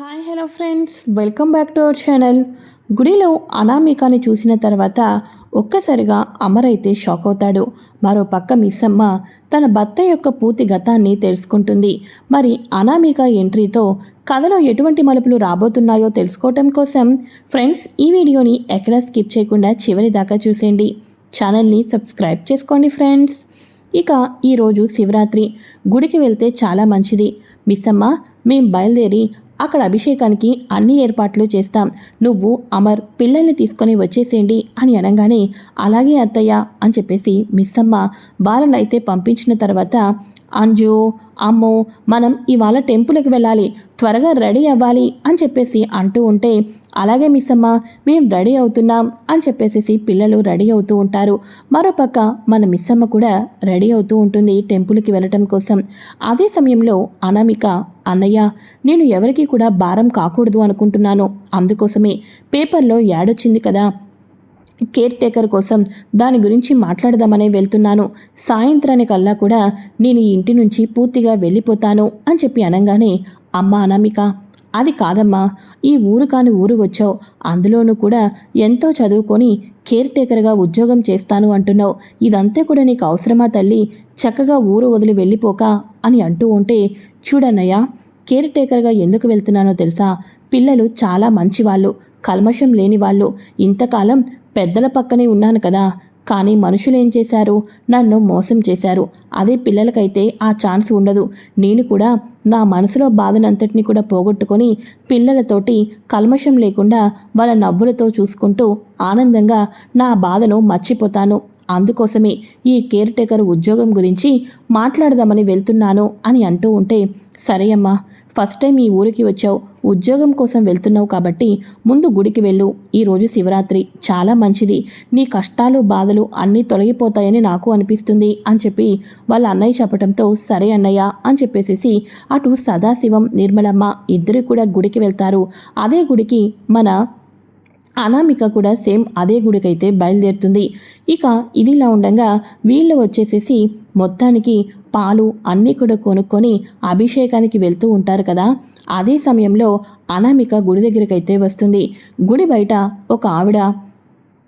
Hi hello friends welcome back to our channel గుడిలో అనామికాని చూసిన తర్వాత ఒక్కసారిగా అమర్ అయితే షాక్ అవుతాడు. మరో పక్క మిస్సమ్మ తన భర్త యొక్క పూర్తి గతాన్ని తెలుసుకుంటుంది. మరి అనామిక ఎంట్రీతో కథలో ఎటువంటి మలుపులు రాబోతున్నాయో తెలుసుకోవటం కోసం ఫ్రెండ్స్ ఈ వీడియోని ఎక్కడా స్కిప్ చేయకుండా చివరి దాకా చూసేయండి. ఛానల్ని సబ్స్క్రైబ్ చేసుకోండి ఫ్రెండ్స్ ఇక ఈరోజు శివరాత్రి. గుడికి వెళ్తే చాలా మంచిది. మిస్సమ్మ మేం బయలుదేరి అక్కడ అభిషేకానికి అన్ని ఏర్పాట్లు చేస్తాం. నువ్వు అమర్ పిల్లల్ని తీసుకొని వచ్చేసేయండి అని అనగానే అలాగే అత్తయ్య అని చెప్పేసి మిస్సమ్మ బాలనైతే పంపించిన తర్వాత అంజు అమ్మో మనం ఇవాళ టెంపుల్కి వెళ్ళాలి త్వరగా రెడీ అవ్వాలి అని చెప్పేసి అంటూ ఉంటే అలాగే మిస్ అమ్మ మేము రెడీ అవుతున్నాం అని చెప్పేసి పిల్లలు రెడీ అవుతూ ఉంటారు. మరోపక్క మన మిస్ అమ్మ కూడా రెడీ అవుతూ ఉంటుంది టెంపుల్కి వెళ్ళటం కోసం. అదే సమయంలో అనామిక అన్నయ్య నేను ఎవరికి కూడా భారం కాకూడదు అనుకుంటున్నాను. అందుకోసమే పేపర్లో యాడ్ వచ్చింది కదా. కేర్ టేకర్ కోసం దాని గురించి మాట్లాడదామనే వెళ్తున్నాను. సాయంత్రానికల్లా కూడా నేను ఈ ఇంటి నుంచి పూర్తిగా వెళ్ళిపోతాను అని చెప్పి అనగానే అమ్మ అనామిక అది కాదమ్మా. ఈ ఊరు కాని ఊరు వచ్చావు. అందులోనూ కూడా ఎంతో చదువుకొని కేర్ టేకర్గా ఉద్యోగం చేస్తాను అంటున్నావు. ఇదంతా కూడా నీకు అవసరమా తల్లి? చక్కగా ఊరు వదిలి వెళ్ళిపోక అని అంటూ ఉంటే చూడన్నయ్య కేర్ టేకర్గా ఎందుకు వెళ్తున్నానో తెలుసా? పిల్లలు చాలా మంచివాళ్ళు కల్మషం లేని వాళ్ళు ఇంతకాలం పెద్దల పక్కనే ఉన్నాను కదా. కానీ మనుషులు ఏం చేశారు? నన్ను మోసం చేశారు. అదే పిల్లలకైతే ఆ ఛాన్స్ ఉండదు. నేను కూడా నా మనసులో బాధనంతటిని కూడా పోగొట్టుకొని పిల్లలతోటి కల్మషం లేకుండా వాళ్ళ నవ్వులతో చూసుకుంటూ ఆనందంగా నా బాధను మర్చిపోతాను. అందుకోసమే ఈ కేర్ టేకర్ ఉద్యోగం గురించి మాట్లాడదామని వెళ్తున్నాను అని అంటూ ఉంటే సరే అమ్మా. ఫస్ట్ టైం ఈ ఊరికి వచ్చావు ఉద్యోగం కోసం వెళ్తున్నావు కాబట్టి ముందు గుడికి వెళ్ళు. ఈరోజు శివరాత్రి చాలా మంచిది. నీ కష్టాలు బాధలు అన్నీ తొలగిపోతాయని నాకు అనిపిస్తుంది అని చెప్పి వాళ్ళ అన్నయ్య చెప్పడంతో సరే అన్నయ్య అని చెప్పేసేసి అటు సదాశివం నిర్మలమ్మ ఇద్దరు కూడా గుడికి వెళ్తారు. అదే గుడికి మన అనామిక కూడా సేమ్ అదే గుడికైతే బయలుదేరుతుంది. ఇక ఇదిలా ఉండగా వీళ్ళు వచ్చేసేసి మొత్తానికి పాలు అన్నీ కూడా కొనుక్కొని అభిషేకానికి వెళ్తూ ఉంటారు కదా. అదే సమయంలో అనామిక గుడి దగ్గరికైతే వస్తుంది. గుడి బయట ఒక ఆవిడ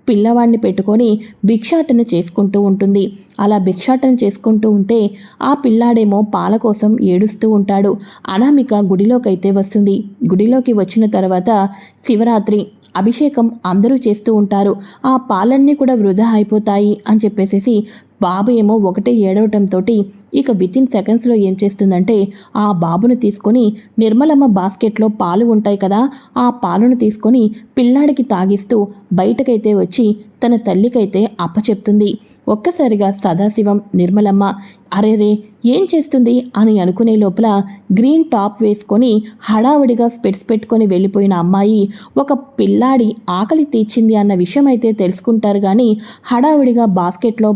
పిల్లవాడిని పెట్టుకొని భిక్షాటన చేసుకుంటూ ఉంటుంది. అలా భిక్షాటన చేసుకుంటూ ఉంటే ఆ పిల్లాడేమో పాల కోసం ఏడుస్తూ ఉంటాడు. అనామిక గుడిలోకైతే వస్తుంది. గుడిలోకి వచ్చిన తర్వాత శివరాత్రి అభిషేకం అందరూ చేస్తూ ఉంటారు. ఆ పాలన్నీ కూడా వృధా అయిపోతాయి అని చెప్పేసేసి బాబు ఏమో ఒకటే ఏడవటంతో ఇక వితిన్ సెకండ్స్లో ఏం చేస్తుందంటే ఆ బాబును తీసుకొని నిర్మలమ్మ బాస్కెట్లో పాలు ఉంటాయి కదా ఆ పాలను తీసుకొని పిల్లాడికి తాగిస్తూ బయటకైతే వచ్చి తన తల్లికైతే అప్పచెప్తుంది. ఒక్కసారిగా సదాశివం నిర్మలమ్మ అరేరే ఏం చేస్తుంది? అని అనుకునే లోపల గ్రీన్ టాప్ వేసుకొని హడావిడిగా స్పెట్స్ పెట్టుకొని వెళ్ళిపోయిన అమ్మాయి ఒక పిల్లాడి ఆకలి తీర్చింది అన్న విషయం అయితే తెలుసుకుంటారు కానీ హడావిడిగా బాస్కెట్లో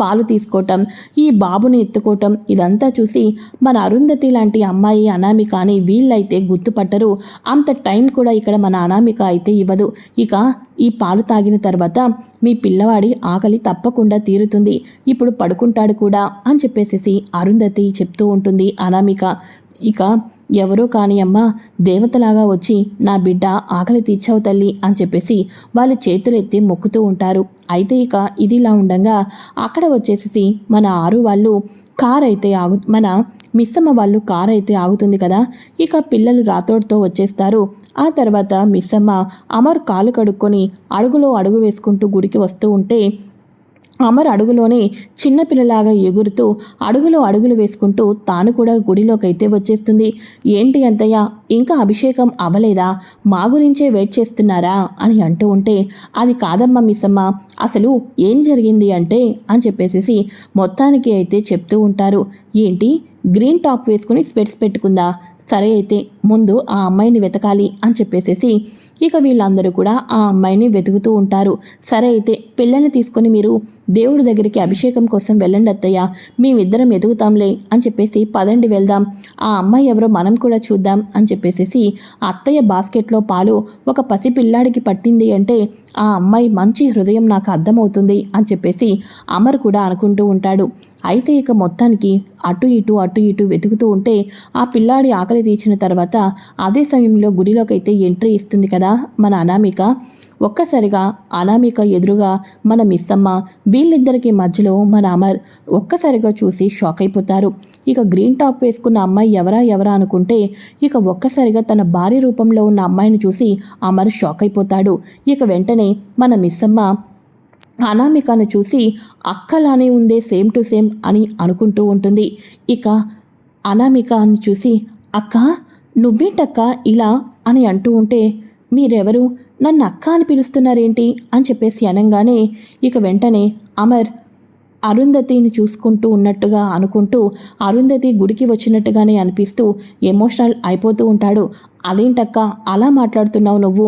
పాలు తీసుకోవటం ఈ బాబుని ఎత్తుకోవటం ఇదంతా చూసి మన అరుంధతి లాంటి అమ్మాయి అనామిక అని వీళ్ళైతే గుర్తుపట్టరు. అంత టైం కూడా ఇక్కడ మన అనామిక అయితే ఇవ్వదు. ఇక ఈ పాలు తాగిన తర్వాత మీ పిల్లవాడి ఆకలి తప్పకుండా తీరుతుంది. ఇప్పుడు పడుకుంటాడు కూడా అని చెప్పేసేసి అరుంధతి చెప్తూ ఉంటుంది అనామిక. ఇక ఎవరో కాని అమ్మ దేవతలాగా వచ్చి నా బిడ్డ ఆకలి తీర్చావు తల్లి అని చెప్పేసి వాళ్ళు చేతులెత్తి మొక్కుతూ ఉంటారు. అయితే ఇక ఇదిలా ఉండగా అక్కడ వచ్చేసి మన ఆరు వాళ్ళు కార్ అయితే ఆగు మన మిస్సమ్మ వాళ్ళు కార్ అయితే ఆగుతుంది కదా. ఇక పిల్లలు రాతోడుతో వచ్చేస్తారు. ఆ తర్వాత మిస్సమ్మ అమర్ కాలు కడుక్కొని అడుగులో అడుగు వేసుకుంటూ గుడికి వస్తూ ఉంటే అమర్ అడుగులోనే చిన్నపిల్లలాగా ఎగురుతూ అడుగులో అడుగులు వేసుకుంటూ తాను కూడా గుడిలోకైతే వచ్చేస్తుంది. ఏంటి అంతయ్య ఇంకా అభిషేకం అవ్వలేదా? మా గురించే వెయిట్ చేస్తున్నారా? అని అంటూ ఉంటే అది కాదమ్మా మిస్సమ్మ అసలు ఏం జరిగింది అంటే అని చెప్పేసి మొత్తానికి అయితే చెప్తూ ఉంటారు. ఏంటి? గ్రీన్ టాప్ వేసుకుని స్పెట్స్ పెట్టుకుందా? సరే అయితే ముందు ఆ అమ్మాయిని వెతకాలి అని చెప్పేసేసి ఇక వీళ్ళందరూ కూడా ఆ అమ్మాయిని వెతుకుతూ ఉంటారు. సరే అయితే పిల్లల్ని తీసుకొని మీరు దేవుడి దగ్గరికి అభిషేకం కోసం వెళ్ళండి అత్తయ్య. మేమిద్దరం ఎదుగుతాంలే అని చెప్పేసి పదండి వెళ్దాం. ఆ అమ్మాయి ఎవరో మనం కూడా చూద్దాం అని చెప్పేసేసి అత్తయ్య బాస్కెట్లో పాలు ఒక పసి పిల్లాడికి పట్టింది అంటే ఆ అమ్మాయి మంచి హృదయం నాకు అర్థమవుతుంది అని చెప్పేసి అమర్ కూడా అనుకుంటూ ఉంటాడు. అయితే ఇక మొత్తానికి అటు ఇటు అటు ఇటు వెతుకుతూ ఉంటే ఆ పిల్లాడి ఆకలి తీర్చిన తర్వాత అదే సమయంలో గుడిలోకి అయితే ఎంట్రీ ఇస్తుంది కదా మన అనామిక. ఒక్కసారిగా అనామిక ఎదురుగా మన మిస్సమ్మ వీళ్ళిద్దరికి మధ్యలో మన అమర్ ఒక్కసారిగా చూసి షాక్ అయిపోతారు. ఇక గ్రీన్ టాప్ వేసుకున్న అమ్మాయి ఎవరా ఎవరా అనుకుంటే ఇక ఒక్కసారిగా తన భార్య రూపంలో ఉన్న అమ్మాయిని చూసి అమర్ షాక్ అయిపోతాడు. ఇక వెంటనే మన మిస్సమ్మ అనామికను చూసి అక్కలానే ఉందే సేమ్ టు సేమ్ అని అనుకుంటూ ఉంటుంది. ఇక అనామిక అని చూసి అక్క నువ్వేంటక్క ఇలా? అని అంటూ ఉంటే మీరెవరు? నన్ను అక్క అని పిలుస్తున్నారేంటి? అని చెప్పేసి అనగానే ఇక వెంటనే అమర్ అరుంధతిని చూసుకుంటూ ఉన్నట్టుగా అనుకుంటూ అరుంధతి గుడికి వచ్చినట్టుగానే అనిపిస్తూ ఎమోషనల్ అయిపోతూ ఉంటాడు. అదేంటక్క? అలా మాట్లాడుతున్నావు నువ్వు?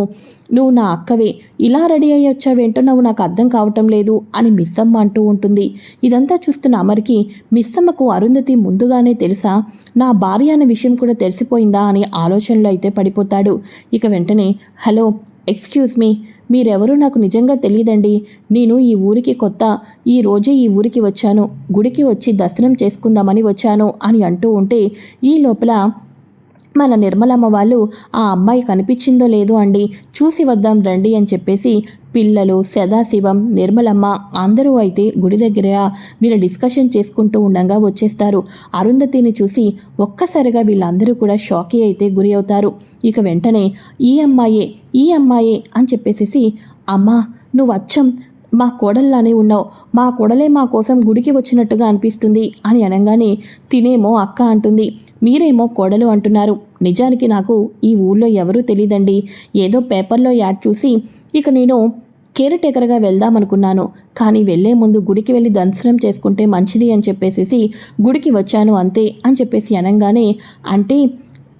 నువ్వు నా అక్కవే. ఇలా రెడీ అయ్యి వచ్చావేంటో నువ్వు నాకు అర్థం కావటం లేదు అని మిస్సమ్మ అంటూ ఉంటుంది. ఇదంతా చూస్తున్న అమర్కి మిస్సమ్మకు అరుంధతి ముందుగానే తెలుసా నా భార్య అనే విషయం కూడా తెలిసిపోయిందా అని ఆలోచనలో అయితే పడిపోతాడు. ఇక వెంటనే హలో ఎక్స్క్యూజ్ మీ మీరెవరూ నాకు నిజంగా తెలియదండి. నేను ఈ ఊరికి కొత్త ఈ రోజే ఈ ఊరికి వచ్చాను. గుడికి వచ్చి దర్శనం చేసుకుందామని వచ్చాను అని అంటూ ఉంటే ఈ లోపల మన నిర్మలమ్మ వాళ్ళు ఆ అమ్మాయి కనిపించిందో లేదో అండి చూసి వద్దాం రండి అని చెప్పేసి పిల్లలు సదాశివం నిర్మలమ్మ అందరూ అయితే గుడి దగ్గర వీళ్ళు డిస్కషన్ చేసుకుంటూ ఉండగా వచ్చేస్తారు. అరుంధతిని చూసి ఒక్కసారిగా వీళ్ళందరూ కూడా షాకీ అయితే గురి అవుతారు. ఇక వెంటనే ఈ అమ్మాయే ఈ అమ్మాయే అని చెప్పేసేసి అమ్మా నువ్వు అచ్చం మా కోడల్లానే ఉన్నావు. మా కోడలే మా కోసం గుడికి వచ్చినట్టుగా అనిపిస్తుంది అని అనగానే తినేమో అక్క అంటుంది. మీరేమో కోడలు అంటున్నారు. నిజానికి నాకు ఈ ఊళ్ళో ఎవరూ తెలియదండి ఏదో పేపర్లో యాడ్ చూసి ఇక నేను కేర్ టేకర్గా వెళ్దామనుకున్నాను. కానీ వెళ్ళే ముందు గుడికి వెళ్ళి దర్శనం చేసుకుంటే మంచిది అని చెప్పేసి గుడికి వచ్చాను అంతే అని చెప్పేసి అనగానే అంటే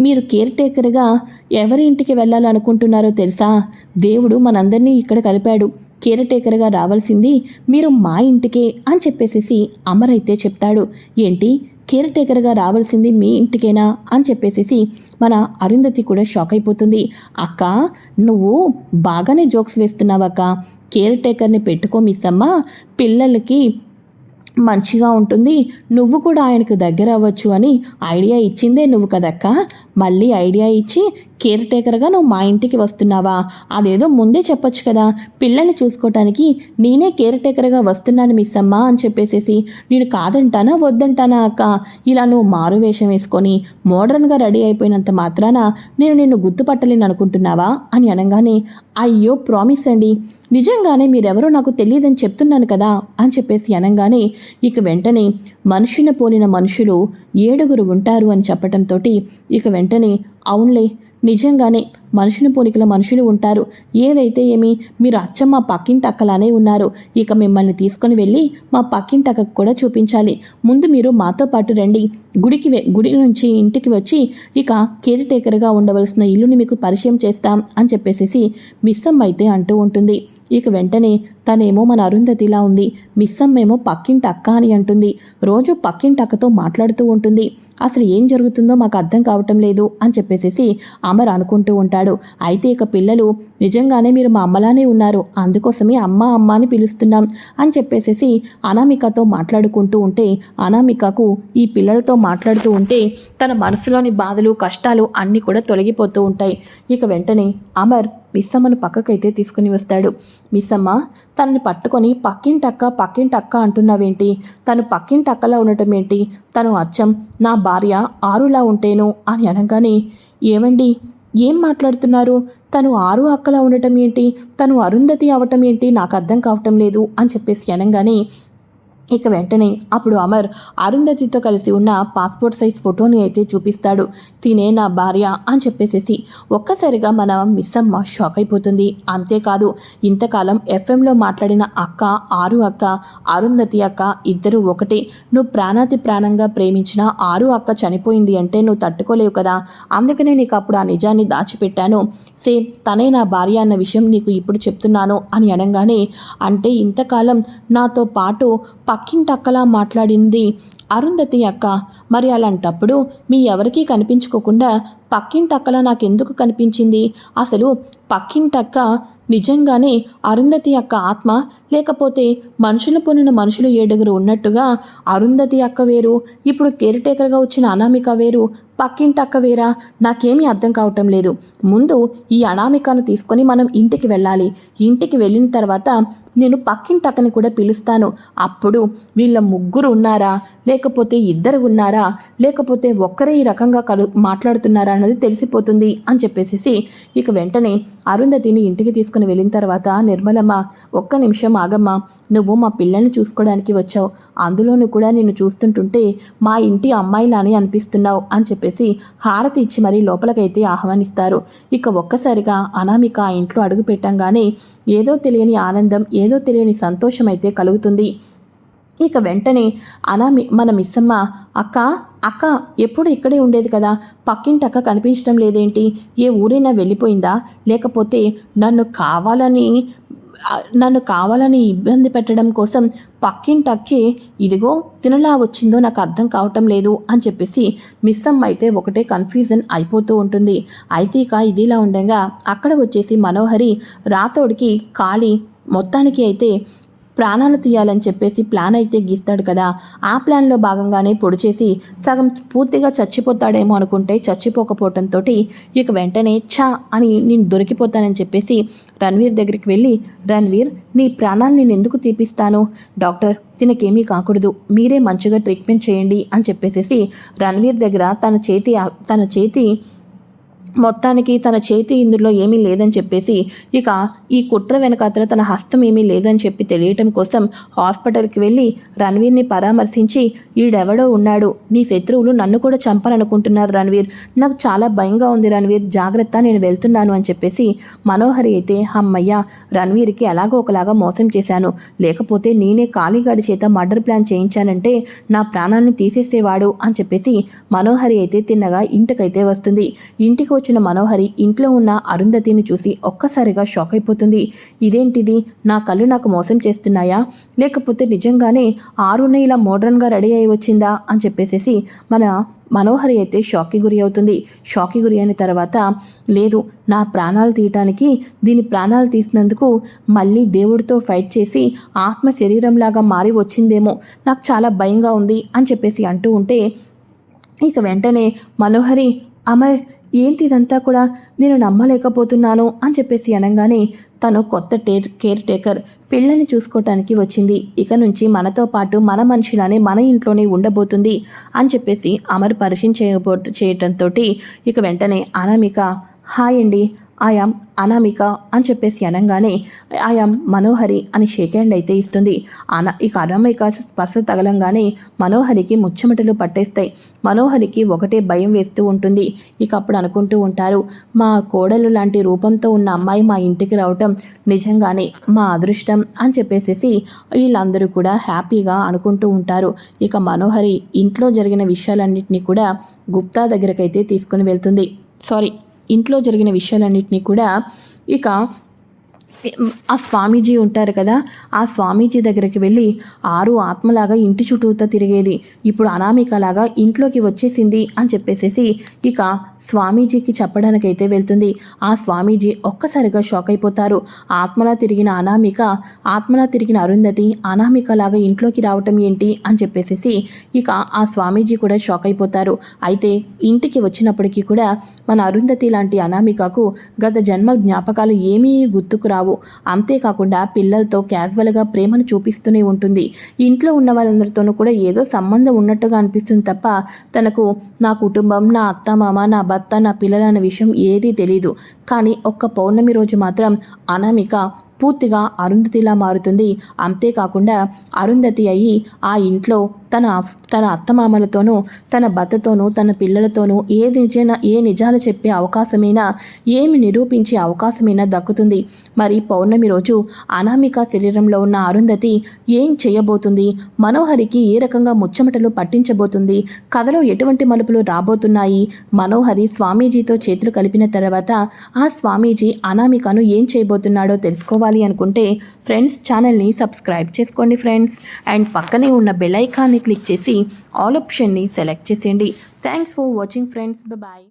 మీరు కేర్ టేకర్గా ఎవరి ఇంటికి వెళ్ళాలనుకుంటున్నారో తెలుసా? దేవుడు మనందరినీ ఇక్కడ కలిపాడు. కేర్ టేకర్గా రావాల్సింది మీరు మా ఇంటికే అని చెప్పేసేసి అమర్ అయితే చెప్తాడు. ఏంటి? కేర్ టేకర్గా రావాల్సింది మీ ఇంటికేనా? అని చెప్పేసేసి మన అరుంధతి కూడా షాక్ అయిపోతుంది. అక్క నువ్వు బాగానే జోక్స్ వేస్తున్నావక్క. కేర్ టేకర్ని పెట్టుకో మిస్సమ్మా పిల్లలకి మంచిగా ఉంటుంది. నువ్వు కూడా ఆయనకు దగ్గర అవ్వచ్చు అని ఐడియా ఇచ్చిందే నువ్వు కదక్క? మళ్ళీ ఐడియా ఇచ్చి కేర్ టేకర్గా నువ్వు మా ఇంటికి వస్తున్నావా? అదేదో ముందే చెప్పొచ్చు కదా. పిల్లల్ని చూసుకోవటానికి నేనే కేర్ టేకర్గా వస్తున్నాను మిస్ అమ్మ అని చెప్పేసేసి నేను కాదంటానా? వద్దంటానా అక్క? ఇలా నువ్వు మారు వేషం వేసుకొని మోడర్న్గా రెడీ అయిపోయినంత మాత్రాన నేను నిన్ను గుర్తుపట్టలేను అనుకుంటున్నావా? అని అనగానే అయ్యో ప్రామిస్ అండి. నిజంగానే మీరెవరో నాకు తెలియదని చెప్తున్నాను కదా? అని చెప్పేసి అనగానే ఇక వెంటనే మనుషుని పోలిన మనుషులు ఏడుగురు ఉంటారు అని చెప్పటంతో ఇక వెంటనే వెంటనే అవునులే నిజంగానే మనుషుని పోలికల మనుషులు ఉంటారు. ఏదైతే ఏమి మీరు అచ్చం మా పక్కింటి అక్కలానే ఉన్నారు. ఇక మిమ్మల్ని తీసుకొని వెళ్ళి మా పక్కింటి అక్కకు కూడా చూపించాలి. ముందు మీరు మాతో పాటు రండి. గుడికి గుడి నుంచి ఇంటికి వచ్చి ఇక కేర్ టేకర్గా ఉండవలసిన ఇల్లుని మీకు పరిచయం చేస్తాం అని చెప్పేసి మిస్సమ్మ అయితే అంటూ ఉంటుంది. ఇక వెంటనే తనేమో మన అరుంధతిలా ఉంది. మిస్సమ్మేమో పక్కింటి అక్క అని అంటుంది. రోజు పక్కింటి అక్కతో మాట్లాడుతూ ఉంటుంది. అసలు ఏం జరుగుతుందో మాకు అర్థం కావటం లేదు అని చెప్పేసి అమర్ అనుకుంటూ ఉంటాడు. అయితే ఇక పిల్లలు నిజంగానే మీరు మా అమ్మలానే ఉన్నారు. అందుకోసమే అమ్మ అమ్మ అని పిలుస్తున్నాం అని చెప్పేసేసి అనామికతో మాట్లాడుకుంటూ ఉంటే అనామికకు ఈ పిల్లలతో మాట్లాడుతూ ఉంటే తన మనసులోని బాధలు కష్టాలు అన్నీ కూడా తొలగిపోతూ ఉంటాయి. ఇక వెంటనే అమర్ మిస్సమ్మను పక్కకైతే తీసుకుని వస్తాడు. మిస్సమ్మ తనని పట్టుకొని పక్కింటక్క పక్కింటక్క అంటున్నావేంటి? తను పక్కింటక్కలా ఉండటం ఏంటి తను అచ్చం నా భార్య ఆరులా ఉంటేను? అని అనగానే ఏమండి ఏం మాట్లాడుతున్నారు? తను ఆరు అక్కలా ఉండటం ఏంటి? తను అరుంధతి అవటం ఏంటి? నాకు అర్థం కావటం లేదు అని చెప్పేసి అనగానే ఇక వెంటనే అప్పుడు అమర్ అరుంధతితో కలిసి ఉన్న పాస్పోర్ట్ సైజ్ ఫోటోని అయితే చూపిస్తాడు. తినే నా భార్య అని చెప్పేసేసి ఒక్కసారిగా మన మిస్ అమ్మ షాక్ అయిపోతుంది. అంతేకాదు ఇంతకాలం ఎఫ్ఎంలో మాట్లాడిన అక్క ఆరు అక్క అరుంధతి అక్క ఇద్దరు ఒకటే. నువ్వు ప్రాణాతి ప్రాణంగా ప్రేమించిన ఆరు అక్క చనిపోయింది అంటే నువ్వు తట్టుకోలేవు కదా? అందుకనే నీకు అప్పుడు ఆ నిజాన్ని దాచిపెట్టాను. సేమ్ తనే నా భార్య అన్న విషయం నీకు ఇప్పుడు చెప్తున్నాను అని అనగానే అంటే ఇంతకాలం నాతో పాటు పక్కింటక్కలా మాట్లాడింది. అరుంధతి అక్క మరి అలాంటప్పుడు మీ ఎవరికీ కనిపించుకోకుండా పక్కింటక్కలా నాకెందుకు కనిపించింది? అసలు పక్కింటక్క నిజంగానే అరుంధతి అక్క ఆత్మ లేకపోతే మనుషులు పొనిన మనుషులు ఏడుగురు ఉన్నట్టుగా అరుంధతి అక్క వేరు ఇప్పుడు కేర్ టేకర్గా వచ్చిన అనామిక వేరు పక్కింటక్క వేరా? నాకేమీ అర్థం కావటం లేదు. ముందు ఈ అనామికను తీసుకొని మనం ఇంటికి వెళ్ళాలి. ఇంటికి వెళ్ళిన తర్వాత నేను పక్కింటక్కని కూడా పిలుస్తాను. అప్పుడు వీళ్ళ ముగ్గురు ఉన్నారా? లేకపోతే ఇద్దరు ఉన్నారా? లేకపోతే ఒక్కరే ఈ రకంగా కలు మాట్లాడుతున్నారా అన్నది తెలిసిపోతుంది అని చెప్పేసి ఇక వెంటనే అరుంధతిని ఇంటికి తీసుకుని వెళ్ళిన తర్వాత నిర్మలమ్మ ఒక్క నిమిషం ఆగమ్మా. నువ్వు మా పిల్లల్ని చూసుకోవడానికి వచ్చావు. అందులోనూ కూడా నిన్ను చూస్తుంటుంటే మా ఇంటి అమ్మాయిలానే అనిపిస్తున్నావు అని చెప్పేసి హారతి ఇచ్చి మరీ లోపలకైతే ఆహ్వానిస్తారు. ఇక ఒక్కసారిగా అనామిక ఆ ఇంట్లో అడుగు పెట్టంగానే ఏదో తెలియని ఆనందం ఏదో తెలియని సంతోషం అయితే కలుగుతుంది. ఇక వెంటనే అలా మన మిస్సమ్మ అక్క అక్క ఎప్పుడు ఇక్కడే ఉండేది కదా? పక్కింటి అక్క కనిపించడం లేదేంటి? ఏ ఊరైనా వెళ్ళిపోయిందా? లేకపోతే నన్ను కావాలని నన్ను కావాలని ఇబ్బంది పెట్టడం కోసం పక్కింటక్కి ఇదిగో తినలా వచ్చిందో నాకు అర్థం కావటం లేదు అని చెప్పేసి మిస్ అమ్మ అయితే ఒకటే కన్ఫ్యూజన్ అయిపోతూ ఉంటుంది. అయితే ఇక ఇదిలా ఉండగా అక్కడ వచ్చేసి మనోహరి రాతోడికి ఖాళీ మొత్తానికి అయితే ప్రాణాలు తీయాలని చెప్పేసి ప్లాన్ అయితే గీస్తాడు కదా. ఆ ప్లాన్లో భాగంగానే పొడి చేసి సగం పూర్తిగా చచ్చిపోతాడేమో అనుకుంటే చచ్చిపోకపోవటంతో ఇక వెంటనే ఛా అని నేను దొరికిపోతానని చెప్పేసి రణ్వీర్ దగ్గరికి వెళ్ళి రణ్వీర్ నీ ప్రాణాలు నేను ఎందుకు తీపిస్తాను? డాక్టర్ తినకేమీ కాకూడదు. మీరే మంచిగా ట్రీట్మెంట్ చేయండి అని చెప్పేసేసి రణ్వీర్ దగ్గర తన చేతి తన చేతి మొత్తానికి తన చేతి ఇందులో ఏమీ లేదని చెప్పేసి ఇక ఈ కుట్ర వెనకాతల తన హస్తం ఏమీ లేదని చెప్పి తెలియటం కోసం హాస్పిటల్కి వెళ్ళి రణ్వీర్ని పరామర్శించి ఈడెవడో ఉన్నాడు. నీ శత్రువులు నన్ను కూడా చంపాలనుకుంటున్నారు రణ్వీర్. నాకు చాలా భయంగా ఉంది రణ్వీర్. జాగ్రత్త నేను వెళ్తున్నాను అని చెప్పేసి మనోహరి అయితే అమ్మయ్య రణ్వీర్కి ఎలాగో ఒకలాగా మోసం చేశాను. లేకపోతే నేనే కాళీగాడి చేత మర్డర్ ప్లాన్ చేయించానంటే నా ప్రాణాన్ని తీసేసేవాడు అని చెప్పేసి మనోహరి అయితే తిన్నగా ఇంటికైతే వస్తుంది. ఇంటికి వచ్చిన మనోహరి ఇంట్లో ఉన్న అరుంధతిని చూసి ఒక్కసారిగా షాక్ అయిపోతుంది. ఇదేంటిది? నా కళ్ళు నాకు మోసం చేస్తున్నాయా? లేకపోతే నిజంగానే ఆరునే ఇలా మోడ్రన్గా రెడీ అయి వచ్చిందా? అని చెప్పేసేసి మన మనోహరి అయితే షాక్కి గురి అవుతుంది. షాక్కి గురి అయిన తర్వాత లేదు నా ప్రాణాలు తీయటానికి దీని ప్రాణాలు తీసినందుకు మళ్ళీ దేవుడితో ఫైట్ చేసి ఆత్మ శరీరంలాగా మారి వచ్చిందేమో నాకు చాలా భయంగా ఉంది అని చెప్పేసి అంటూ ఉంటే ఇక వెంటనే మనోహరి అమర్ ఏంటి ఇదంతా కూడా నేను నమ్మలేకపోతున్నాను అని చెప్పేసి అనగానే తను కొత్త టేర్ కేర్ టేకర్ పిల్లని చూసుకోవటానికి వచ్చింది. ఇక నుంచి మనతో పాటు మన మనుషులనే మన ఇంట్లోనే ఉండబోతుంది అని చెప్పేసి అమర్ పరిచయం చేయబో చేయటంతో ఇక వెంటనే అనామిక హాయ్ అండి. ఆయాం అనామిక అని చెప్పేసి అనగానే ఆయాం మనోహరి అని షేక్ హ్యాండ్ అయితే ఇస్తుంది. అనా ఇక అనామిక స్పర్శ తగలంగానే మనోహరికి ముచ్చమటలు పట్టేస్తాయి. మనోహరికి ఒకటే భయం వేస్తూ ఉంటుంది. ఇక అప్పుడు అనుకుంటూ ఉంటారు మా కోడలు లాంటి రూపంతో ఉన్న అమ్మాయి మా ఇంటికి రావటం నిజంగానే మా అదృష్టం అని చెప్పేసేసి వీళ్ళందరూ కూడా హ్యాపీగా అనుకుంటూ ఉంటారు. ఇక మనోహరి ఇంట్లో జరిగిన విషయాలన్నింటినీ కూడా గుప్తా దగ్గరకైతే తీసుకుని వెళ్తుంది. సారీ. ఇంట్లో జరిగిన విషయాలన్నింటినీ కూడా ఇక ఆ స్వామీజీ ఉంటారు కదా ఆ స్వామీజీ దగ్గరికి వెళ్ళి ఆరు ఆత్మలాగా ఇంటి చుట్టూతో తిరిగేది. ఇప్పుడు అనామికలాగా ఇంట్లోకి వచ్చేసింది అని చెప్పేసేసి ఇక స్వామీజీకి చెప్పడానికైతే వెళ్తుంది. ఆ స్వామీజీ ఒక్కసారిగా షాక్ అయిపోతారు. ఆత్మలా తిరిగిన అనామిక ఆత్మలా తిరిగిన అరుంధతి అనామికలాగా ఇంట్లోకి రావటం ఏంటి అని చెప్పేసేసి ఇక ఆ స్వామీజీ కూడా షాక్ అయిపోతారు. అయితే ఇంటికి వచ్చినప్పటికీ కూడా మన అరుంధతి లాంటి అనామికకు గత జన్మ జ్ఞాపకాలు ఏమీ గుర్తుకు రావు. అంతేకాకుండా పిల్లలతో క్యాజువల్గా ప్రేమను చూపిస్తూనే ఉంటుంది. ఇంట్లో ఉన్న వాళ్ళందరితోనూ కూడా ఏదో సంబంధం ఉన్నట్టుగా అనిపిస్తుంది తప్ప తనకు నా కుటుంబం నా అత్త మామ నా భర్త నా పిల్లలు అన్న విషయం ఏదీ తెలియదు కానీ ఒక్క పౌర్ణమి రోజు మాత్రం అనామిక పూర్తిగా అరుంధతిలా మారుతుంది. అంతేకాకుండా అరుంధతి అయ్యి ఆ ఇంట్లో తన తన అత్తమామలతోనూ తన భర్తతోనూ తన పిల్లలతోనూ ఏ నిజైన ఏ నిజాలు చెప్పే అవకాశమైనా ఏమి నిరూపించే అవకాశమైనా దక్కుతుంది. మరి పౌర్ణమి రోజు అనామిక శరీరంలో ఉన్న అరుంధతి ఏం చేయబోతుంది? మనోహరికి ఏ రకంగా ముచ్చమటలు పట్టించబోతుంది? కథలో ఎటువంటి మలుపులు రాబోతున్నాయి? మనోహరి స్వామీజీతో చేతులు కలిపిన తర్వాత ఆ స్వామీజీ అనామికను ఏం చేయబోతున్నాడో తెలుసుకోవాలి. అనుకుంటే ఫ్రెండ్స్ ఛానల్ని సబ్స్క్రైబ్ చేసుకోండి ఫ్రెండ్స్. అండ్ పక్కనే ఉన్న బెల్ ఐకాన్ని క్లిక్ చేసి ఆల్ ఆప్షన్ని సెలెక్ట్ చేసేయండి. Thanks for watching friends. Bye.